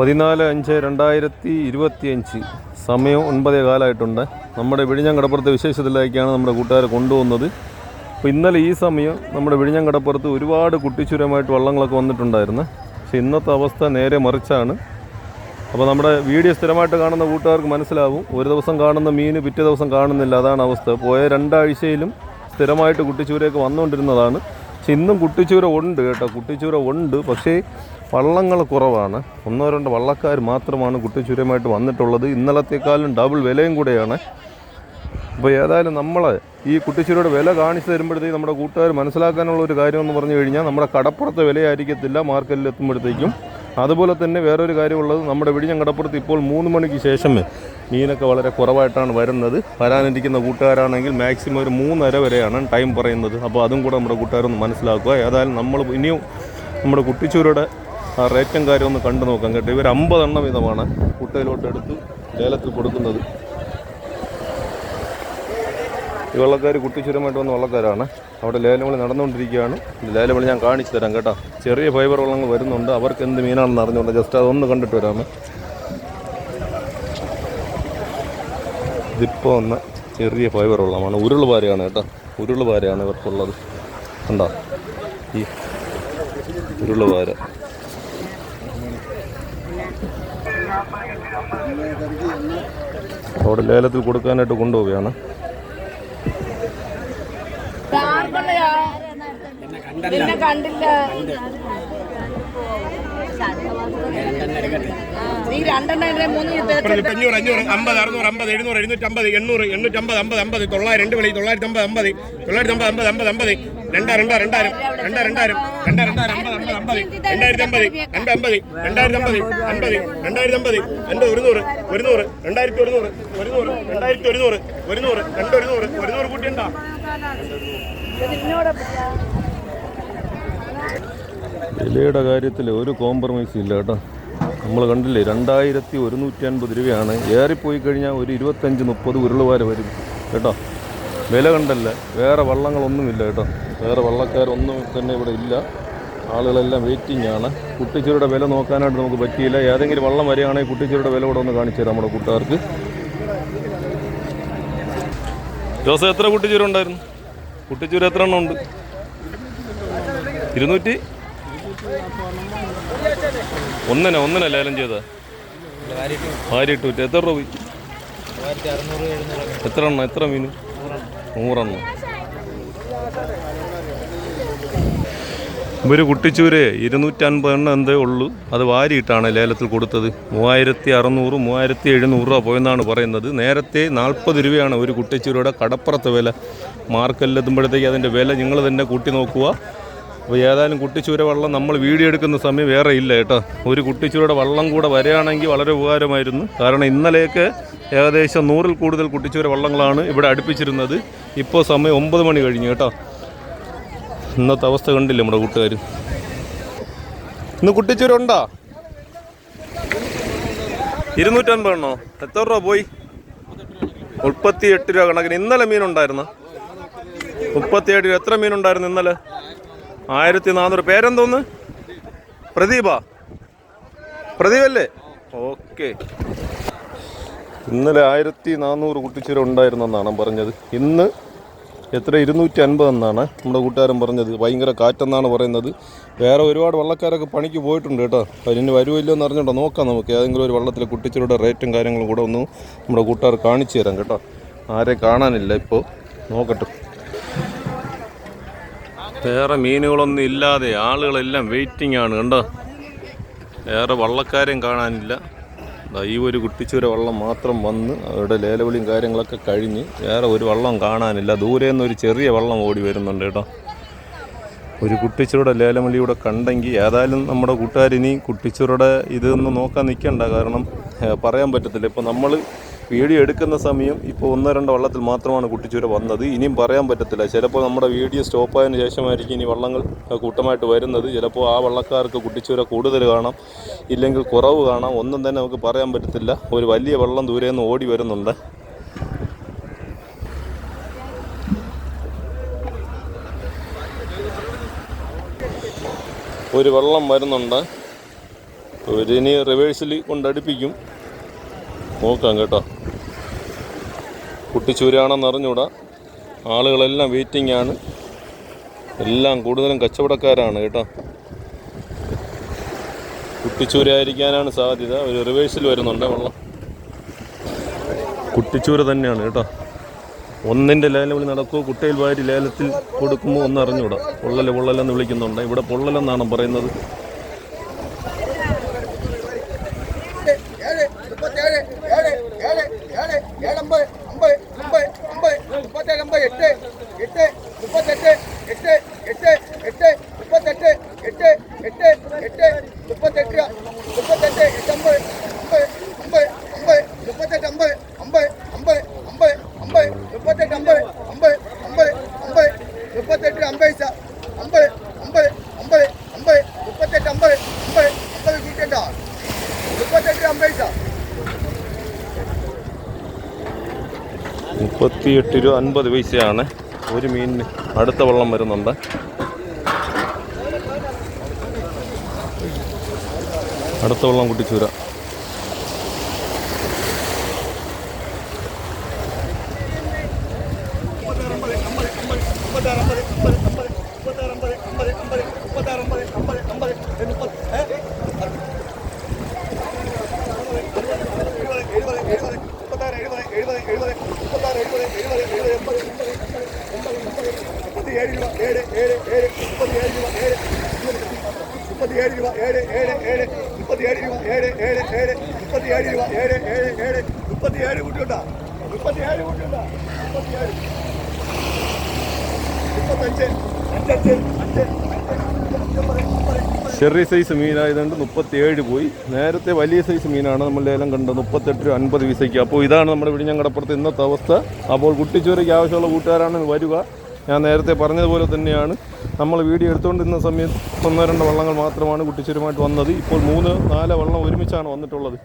പതിനാല് അഞ്ച് രണ്ടായിരത്തി ഇരുപത്തിയഞ്ച്. സമയം ഒൻപതേ കാലമായിട്ടുണ്ട് നമ്മുടെ വിഴിഞ്ഞം വിശേഷത്തിലേക്കാണ് നമ്മുടെ കൂട്ടുകാരെ കൊണ്ടുപോകുന്നത്. അപ്പോൾ ഇന്നലെ ഈ സമയം നമ്മുടെ വിഴിഞ്ഞം കടപ്പുറത്ത് ഒരുപാട് കുട്ടിച്ചുരമായിട്ട് വള്ളങ്ങളൊക്കെ വന്നിട്ടുണ്ടായിരുന്നു. പക്ഷെ ഇന്നത്തെ അവസ്ഥ നേരെ മറിച്ചാണ്. അപ്പോൾ നമ്മുടെ വീഡിയോ സ്ഥിരമായിട്ട് കാണുന്ന കൂട്ടുകാർക്ക് മനസ്സിലാവും. ഒരു ദിവസം കാണുന്ന മീൻ പിറ്റേ ദിവസം കാണുന്നില്ല. അതാണ് അവസ്ഥ. പോയ രണ്ടാഴ്ചയിലും സ്ഥിരമായിട്ട് കുട്ടിച്ചൂരയൊക്കെ വന്നുകൊണ്ടിരുന്നതാണ്. പക്ഷെ ഇന്നും കുട്ടിച്ചൂര ഉണ്ട് കേട്ടോ കുട്ടിച്ചൂര ഉണ്ട്. പക്ഷേ വള്ളങ്ങൾ കുറവാണ്. ഒന്നോ രണ്ട് വള്ളക്കാർ മാത്രമാണ് കുട്ടിച്ചൂരയുമായിട്ട് വന്നിട്ടുള്ളത്. ഇന്നലത്തേക്കാളും ഡബിൾ വിലയും കൂടെയാണ്. അപ്പോൾ ഏതായാലും നമ്മൾ ഈ കുട്ടിച്ചൂരയുടെ വില കാണിച്ചു തരുമ്പോഴത്തേക്കും നമ്മുടെ കൂട്ടുകാർ മനസ്സിലാക്കാനുള്ള ഒരു കാര്യം എന്ന് പറഞ്ഞു കഴിഞ്ഞാൽ നമ്മുടെ കടപ്പുറത്തെ വിലയായിരിക്കത്തില്ല മാർക്കറ്റിൽ എത്തുമ്പോഴത്തേക്കും അതുപോലെ തന്നെ വേറൊരു കാര്യമുള്ളത് നമ്മുടെ വിഴിഞ്ഞം കടപ്പുറത്ത് ഇപ്പോൾ മൂന്ന് മണിക്ക് ശേഷമേ മീനൊക്കെ വളരെ കുറവായിട്ടാണ് വരുന്നത്. വരാനിരിക്കുന്ന കൂട്ടുകാരാണെങ്കിൽ മാക്സിമം ഒരു മൂന്നര വരെയാണ് ടൈം പറയുന്നത്. അപ്പോൾ അതും കൂടെ നമ്മുടെ കൂട്ടുകാരൊന്ന് മനസ്സിലാക്കുക. ഏതായാലും നമ്മൾ ഇനിയും നമ്മുടെ കുട്ടിച്ചൂരുടെ റേറ്റും കാര്യം ഒന്ന് കണ്ടു നോക്കാം കേട്ടോ. ഇവർ അമ്പതെണ്ണം വീതമാണ് കുട്ടയിലോട്ട് എടുത്ത് ലേലത്തിൽ കൊടുക്കുന്നത്. ഈ വള്ളക്കാർ കുട്ടിച്ചുരമായിട്ട് വന്ന വള്ളക്കാരാണ്. അവിടെ ലേലവിളി നടന്നുകൊണ്ടിരിക്കുകയാണ്. ലേലവിളി ഞാൻ കാണിച്ചു തരാം കേട്ടോ. ചെറിയ ഫൈബർ വള്ളങ്ങൾ വരുന്നുണ്ട്. അവർക്ക് എന്ത് മീനാണെന്ന് അറിഞ്ഞുകൊണ്ട് ജസ്റ്റ് അതൊന്ന് കണ്ടിട്ട് വരാമേ. ഇതിപ്പോൾ വന്ന ചെറിയ ഫൈബർ വെള്ളമാണ് ഉരുൾ പാരയാണ് കേട്ടോ. ഉരുൾ പാരയാണ് ഇവർക്കുള്ളത്. കണ്ടോ? ഈ ഉരുൾ പാര. അവിടെ ലേലത്തിൽ കൊടുക്കാനായിട്ട് കൊണ്ടുപോവുകയാണ്. കണ്ടില്ല. രണ്ടെണ്ണം മൂന്ന് ഇപ്പുറത്ത് അഞ്ഞൂറ് അഞ്ഞൂറ് അമ്പത് അറുന്നൂറ് അമ്പത് എഴുന്നൂറ് എഴുന്നൂറ്റമ്പത് എണ്ണൂറ് എണ്ണൂറ്റമ്പത് അമ്പത് അമ്പത് തൊള്ളായിരം രണ്ട് വിളി തൊള്ളായിരത്തി അമ്പത് അമ്പത് തൊള്ളായിരത്തി അമ്പത് അമ്പത് അമ്പത് അമ്പത് രണ്ടാ രണ്ടാ രണ്ടായിരം രണ്ടാ രണ്ടായിരം രണ്ടാ രണ്ടായിരം അമ്പത് അമ്പത് അമ്പത് രണ്ടായിരത്തി അമ്പത് രണ്ട് അമ്പത് രണ്ടായിരത്തി അമ്പത് അമ്പത് രണ്ടായിരത്തി അമ്പത് രണ്ട് ഒരുന്നൂറ് ഒരുന്നൂറ് രണ്ടായിരത്തി ഒരുന്നൂറ് ഒരുന്നൂറ് രണ്ടായിരത്തി ഒരുന്നൂറ് ഒരുന്നൂറ് രണ്ട് ഒരുന്നൂറ് ഒരുന്നൂറ് കൂട്ടിയുണ്ടോ? വിലയുടെ കാര്യത്തിൽ ഒരു കോംപ്രമൈസ് ഇല്ല കേട്ടോ. നമ്മൾ കണ്ടില്ലേ രണ്ടായിരത്തി ഒരുന്നൂറ്റി അൻപത് രൂപയാണ്. ഏറിപ്പോയി കഴിഞ്ഞാൽ ഒരു ഇരുപത്തഞ്ച് മുപ്പത് ഉരുളുവാര വരും. കേട്ടോ? വില കണ്ടല്ല. വേറെ വള്ളങ്ങളൊന്നുമില്ല കേട്ടോ. വേറെ വള്ളക്കാരൊന്നും തന്നെ ഇവിടെ ഇല്ല. ആളുകളെല്ലാം വെയിറ്റിംഗ് ആണ്. കുട്ടിച്ചൂരുടെ വില നോക്കാനായിട്ട് നമുക്ക് പറ്റിയില്ല. ഏതെങ്കിലും വള്ളം വരികയാണെങ്കിൽ കുട്ടിച്ചൂരുടെ വില കൂടെ ഒന്ന് കാണിച്ചു തരാം നമ്മുടെ കൂട്ടുകാർക്ക്. ജോസ് എത്ര കുട്ടിച്ചൂര ഉണ്ടായിരുന്നു? കുട്ടിച്ചൂര എത്ര എണ്ണം ഉണ്ട്? ഇരുന്നൂറ്റി? ഒന്നിനെ ഒന്നിനെ ലേലം ചെയ്ത ഭാര്യ ഇട്ട് എത്ര രൂപ എത്ര എണ്ണം എത്ര മീൻ? നൂറെണ്ണം. ഒരു കുട്ടിച്ചൂര് ഇരുന്നൂറ്റൻപത് എണ്ണം എന്തേ ഉള്ളൂ. അത് വാരിയിട്ടാണ് ലേലത്തിൽ കൊടുത്തത്. മൂവായിരത്തി അറുന്നൂറ് മൂവായിരത്തി എഴുന്നൂറ് രൂപ പോയെന്നാണ് പറയുന്നത്. നേരത്തെ നാൽപ്പത് രൂപയാണ് ഒരു കുട്ടിച്ചൂരയുടെ കടപ്പുറത്തെ വില. മാർക്കറ്റിലെത്തുമ്പോഴത്തേക്ക് അതിന്റെ വില നിങ്ങൾ തന്നെ കൂട്ടി നോക്കുക. അപ്പോൾ ഏതായാലും കുട്ടിച്ചൂര വള്ളം നമ്മൾ വീഡിയോ എടുക്കുന്ന സമയം വേറെ ഇല്ല കേട്ടോ. ഒരു കുട്ടിച്ചൂരയുടെ വള്ളം കൂടെ വരികയാണെങ്കിൽ വളരെ ഉപകാരമായിരുന്നു. കാരണം ഇന്നലെയൊക്കെ ഏകദേശം നൂറിൽ കൂടുതൽ കുട്ടിച്ചൂര വള്ളങ്ങളാണ് ഇവിടെ അടുപ്പിച്ചിരുന്നത്. ഇപ്പോൾ സമയം ഒമ്പത് മണി കഴിഞ്ഞു കേട്ടോ. ഇന്നത്തെ അവസ്ഥ കണ്ടില്ല നമ്മുടെ കൂട്ടുകാർ ഇന്ന് കുട്ടിച്ചൂര ഉണ്ടോ? ഇരുന്നൂറ്റൻപത് എണ്ണോ? എത്ര രൂപ പോയി? മുപ്പത്തി എട്ട് രൂപ കണക്കിന്. ഇന്നലെ മീനുണ്ടായിരുന്നു മുപ്പത്തി എട്ട് രൂപ. എത്ര മീനുണ്ടായിരുന്നു ഇന്നലെ? ആയിരത്തി നാനൂറ് പേരെന്തോന്ന്? പ്രദീപ. പ്രദീപല്ലേ? ഓക്കെ. ഇന്നലെ ആയിരത്തി നാനൂറ് കുട്ടിച്ചൂര ഉണ്ടായിരുന്നെന്നാണ് പറഞ്ഞത്. ഇന്ന് എത്ര? ഇരുന്നൂറ്റി അൻപത് എന്നാണ് നമ്മുടെ കൂട്ടുകാരൻ പറഞ്ഞത്. ഭയങ്കര കാറ്റെന്നാണ് പറയുന്നത്. വേറെ ഒരുപാട് വള്ളക്കാരൊക്കെ പണിക്ക് പോയിട്ടുണ്ട് കേട്ടോ. അതിന് വരുമില്ലോ എന്ന് അറിഞ്ഞോട്ടോ നോക്കാം നമുക്ക്. ഏതെങ്കിലും ഒരു വള്ളത്തിലെ കുട്ടിച്ചൂരുടെ റേറ്റും കാര്യങ്ങളും കൂടെ ഒന്ന് നമ്മുടെ കൂട്ടുകാർ കാണിച്ചു തരാം കേട്ടോ. ആരെ കാണാനില്ല ഇപ്പോൾ. നോക്കട്ടെ. വേറെ മീനുകളൊന്നും ഇല്ലാതെ ആളുകളെല്ലാം വെയിറ്റിംഗ് ആണ് കണ്ടോ? വേറെ വള്ളക്കാരെയും കാണാനില്ല. ഈ ഒരു കുട്ടിച്ചൂര വള്ളം മാത്രം വന്ന് അവരുടെ ലേലവിളിയും കാര്യങ്ങളൊക്കെ കഴിഞ്ഞ് വേറെ ഒരു വള്ളം കാണാനില്ല. ദൂരെ നിന്ന് ഒരു ചെറിയ വള്ളം ഓടി വരുന്നുണ്ട് കേട്ടോ. ഒരു കുട്ടിച്ചൂരുടെ ലേലവിളിയൂടെ കണ്ടെങ്കിൽ ഏതായാലും നമ്മുടെ കൂട്ടുകാരിനി കുട്ടിച്ചൂരുടെ ഇതൊന്നും നോക്കാൻ നിൽക്കണ്ട. കാരണം പറയാൻ പറ്റത്തില്ല. ഇപ്പോൾ നമ്മൾ വീഡിയോ എടുക്കുന്ന സമയം ഇപ്പോൾ ഒന്നോ രണ്ടോ വള്ളത്തിൽ മാത്രമാണ് കുട്ടിച്ചൂര വന്നത്. ഇനിയും പറയാൻ പറ്റത്തില്ല. ചിലപ്പോൾ നമ്മുടെ വീഡിയോ സ്റ്റോപ്പായതിനു ശേഷമായിരിക്കും ഇനി വള്ളങ്ങൾ കൂട്ടമായിട്ട് വരുന്നത്. ചിലപ്പോൾ ആ വള്ളക്കാർക്ക് കുട്ടിച്ചൂര കൂടുതൽ കാണാം ഇല്ലെങ്കിൽ കുറവ് കാണാം. ഒന്നും തന്നെ നമുക്ക് പറയാൻ പറ്റത്തില്ല. ഒരു വലിയ വള്ളം ദൂരെ നിന്ന് ഓടി വരുന്നുണ്ട്. ഒരു വെള്ളം വരുന്നുണ്ട്. ഇനി റിവേഴ്സിൽ കൊണ്ടടുപ്പിക്കും. നോക്കാം കേട്ടോ. കുട്ടിച്ചൂരാണെന്ന് അറിഞ്ഞൂടാ ആളുകളെല്ലാം വെയിറ്റിംഗ് ആണ്. എല്ലാം കൂടുതലും കച്ചവടക്കാരാണ് കേട്ടോ. കുട്ടിച്ചൂരായിരിക്കാനാണ് സാധ്യത. ഒരു റിവേഴ്സിൽ വരുന്നുണ്ട് വെള്ളം. കുട്ടിച്ചൂര തന്നെയാണ് കേട്ടോ. ഒന്നിന്റെ ലേലം വിളി നടക്കുമോ കുട്ടയിൽ വാരി ലേലത്തിൽ കൊടുക്കുമോ ഒന്ന് അറിഞ്ഞൂടാ പൊള്ളൽ പൊള്ളലെന്ന് വിളിക്കുന്നുണ്ട്. ഇവിടെ പൊള്ളലെന്നാണ് പറയുന്നത് ഏഴ് മുപ്പത്തേഴ് ഏഴ് ഏഴ് ഏഴ് ഏഴമ്പത് അമ്പത് അമ്പത് അമ്പത് മുപ്പത്തേഴ് അമ്പത് എട്ട് എട്ട് മുപ്പത്തെട്ട് എട്ട് എട്ട് എട്ട് മുപ്പത്തെട്ട് എട്ട് എട്ട് എട്ട് മുപ്പത്തെട്ട് മുപ്പത്തെട്ട് എട്ടമ്പത് അമ്പത് അമ്പത് അമ്പത് മുപ്പത്തെട്ട് അമ്പത് അമ്പത് അമ്പത് അമ്പത് അമ്പത് മുപ്പത്തെട്ട് അമ്പത് അമ്പത് അമ്പത് അമ്പത് മുപ്പത്തെട്ട് അമ്പത് സ അമ്പത് അമ്പത് അമ്പത് അമ്പത് മുപ്പത്തെട്ട് അമ്പത് അമ്പത് അമ്പത് മുപ്പത്തെട്ട് അമ്പത് മുപ്പത്തിയെട്ട് രൂപ അൻപത് പൈസയാണ് ഒരു മീനിന് അടുത്ത വെള്ളം വരുന്നുണ്ട് അടുത്ത വെള്ളം കുട്ടിച്ചൂര മുപ്പത്തിയേഴ് രൂപ ഏഴ് ഏഴ് ഏഴ് മുപ്പത്തിയേഴ് രൂപ ഏഴ് മുപ്പത്തിയേഴ് രൂപ ഏഴ് ഏഴ് ഏഴ് മുപ്പത്തിയേഴ് രൂപ ഏഴ് ഏഴ് ഏഴ് മുപ്പത്തിയേഴ് രൂപ ഏഴ് ഏഴ് ഏഴ് മുപ്പത്തിയേഴ് കുട്ടിയുണ്ടാ മുപ്പത്തിയേഴ് കുട്ടിയുണ്ടാ മുപ്പത്തിയേഴ് മുപ്പത്തഞ്ച് അഞ്ചഞ്ച് അഞ്ച് ചെറിയ സൈസ് മീനായതുകൊണ്ട് മുപ്പത്തിയേഴ് പോയി. നേരത്തെ വലിയ സൈസ് മീനാണ് നമ്മൾ ലേലം കണ്ടത്. മുപ്പത്തെട്ട് രൂപ അൻപത് പൈസയ്ക്ക്. അപ്പോൾ ഇതാണ് നമ്മുടെ വിഴിഞ്ഞങ്കടപ്പുറത്ത് ഇന്നത്തെ അവസ്ഥ. അപ്പോൾ കുട്ടിച്ചോരയ്ക്ക് ആവശ്യമുള്ള കൂട്ടുകാരാണ് വരിക. ഞാൻ നേരത്തെ പറഞ്ഞതുപോലെ തന്നെയാണ്. നമ്മൾ വീഡിയോ എടുത്തുകൊണ്ടിരുന്ന സമയത്ത് ഒന്നോ രണ്ട് വള്ളങ്ങൾ മാത്രമാണ് കുട്ടിച്ചോരുമായിട്ട് വന്നത്. ഇപ്പോൾ മൂന്ന് നാല് വള്ളം ഒരുമിച്ചാണ് വന്നിട്ടുള്ളത്.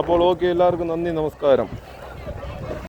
അപ്പോൾ ഓക്കെ എല്ലാവർക്കും നന്ദി നമസ്കാരം.